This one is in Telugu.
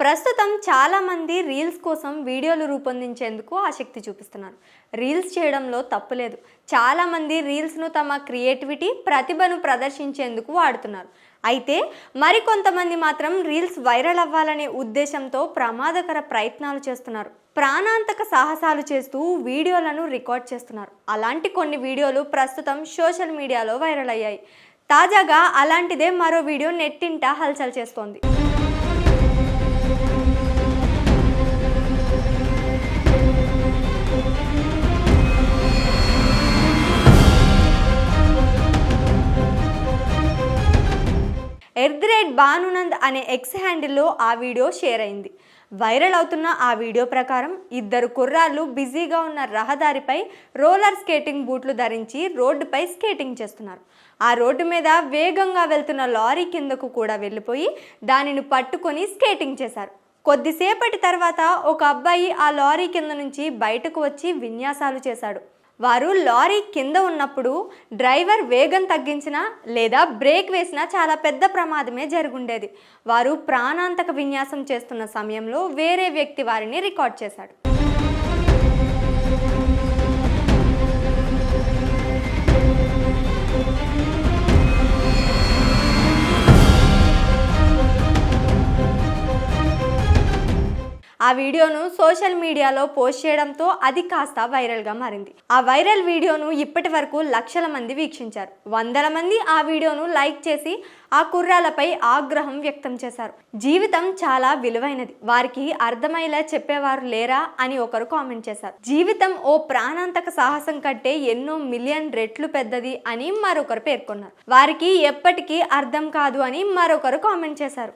ప్రస్తుతం చాలామంది రీల్స్ కోసం వీడియోలు రూపొందించేందుకు ఆసక్తి చూపిస్తున్నారు. రీల్స్ చేయడంలో తప్పు లేదు. చాలామంది రీల్స్ను తమ క్రియేటివిటీ ప్రతిభను ప్రదర్శించేందుకు వాడుతున్నారు. అయితే మరికొంతమంది మాత్రం రీల్స్ వైరల్ అవ్వాలనే ఉద్దేశంతో ప్రమాదకర ప్రయత్నాలు చేస్తున్నారు. ప్రాణాంతక సాహసాలు చేస్తూ వీడియోలను రికార్డ్ చేస్తున్నారు. అలాంటి కొన్ని వీడియోలు ప్రస్తుతం సోషల్ మీడియాలో వైరల్ అయ్యాయి. తాజాగా అలాంటిదే మరో వీడియో నెట్టింట హల్చల్ చేస్తోంది. ఎర్ద్రేడ్ భానునంద్ అనే ఎక్స్ హ్యాండిల్లో ఆ వీడియో షేర్ అయింది. వైరల్ అవుతున్న ఆ వీడియో ప్రకారం ఇద్దరు కుర్రాళ్ళు బిజీగా ఉన్న రహదారిపై రోలర్ స్కేటింగ్ బూట్లు ధరించి రోడ్డుపై స్కేటింగ్ చేస్తున్నారు. ఆ రోడ్డు మీద వేగంగా వెళ్తున్న లారీ కిందకు కూడా వెళ్ళిపోయి దానిని పట్టుకొని స్కేటింగ్ చేశారు. కొద్దిసేపటి తర్వాత ఒక అబ్బాయి ఆ లారీ కింద నుంచి బయటకు వచ్చి విన్యాసాలు చేశాడు. వారు లారీ కింద ఉన్నప్పుడు డ్రైవర్ వేగం తగ్గించినా లేదా బ్రేక్ వేసినా చాలా పెద్ద ప్రమాదమే జరుగుండేది. వారు ప్రాణాంతక విన్యాసం చేస్తున్న సమయంలో వేరే వ్యక్తి వారిని రికార్డ్ చేశాడు. ఆ వీడియోను సోషల్ మీడియాలో పోస్ట్ చేయడంతో అది కాస్త వైరల్గా మారింది. ఆ వైరల్ వీడియోను ఇప్పటి వరకు లక్షల మంది వీక్షించారు. వందల మంది ఆ వీడియోను లైక్ చేసి ఆ కుర్రాలపై ఆగ్రహం వ్యక్తం చేశారు. జీవితం చాలా విలువైనది. వారికి అర్థమయ్యేలా చెప్పేవారు లేరా అని ఒకరు కామెంట్ చేశారు. జీవితం ఓ ప్రాణాంతక సాహసం కంటే ఎన్నో మిలియన్ రెట్లు పెద్దది అని మరొకరు పేర్కొన్నారు. వారికి ఎప్పటికీ అర్థం కాదు అని మరొకరు కామెంట్ చేశారు.